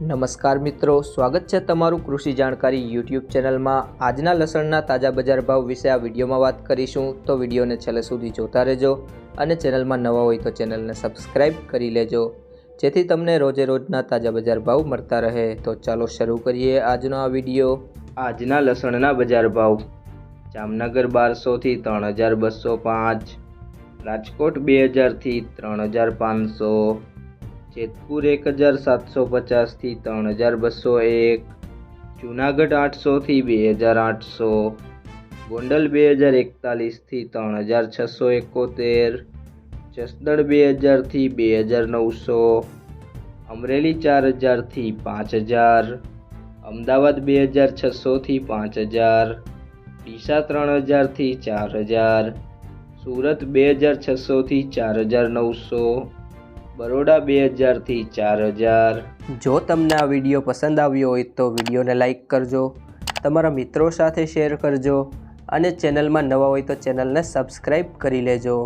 નમસ્કાર મિત્રો, સ્વાગત છે તમારું કૃષિ જાણકારી યુટ્યુબ ચેનલમાં. આજના લસણના તાજા બજાર ભાવ વિશે આ વિડીયોમાં વાત કરીશું, તો વિડીયોને છેલ્લે સુધી જોતા રહેજો અને ચેનલમાં નવા હોય તો ચેનલને સબસ્ક્રાઇબ કરી લેજો, જેથી તમને રોજે રોજના તાજા બજાર ભાવ મળતા રહે. તો ચાલો શરૂ કરીએ આજનો આ વીડિયો. આજના લસણના બજાર ભાવ. જામનગર બારસોથી ત્રણ હજાર બસો પાંચ. રાજકોટ બે હજારથી ત્રણ હજાર પાંચસો. જેતપુર એક હજાર સાતસો પચાસથી ત્રણ હજાર બસો એક, જુનાગઢ આઠસોથી બે હજાર આઠસો, ગોંડલ બે હજાર એકતાલીસથી ત્રણ હજાર છસો એકોતેર, જસદણ બે હજારથી બે હજાર નવસો, અમરેલી ચાર હજારથી પાંચ હજાર, અમદાવાદ બે હજાર છસોથી પાંચ હજાર, ડીસા ત્રણ હજારથી ચાર હજાર, સુરત બે હજાર છસોથી ચાર હજાર નવસો બરોડા બે હજારથી ચાર હજાર. જો તમને આ વીડિયો પસંદ આવ્યો હોય તો વિડીયોને લાઈક કરજો, તમારા મિત્રો સાથે શેર કરજો અને ચેનલમાં નવા હોય તો ચેનલને સબસ્ક્રાઈબ કરી લેજો.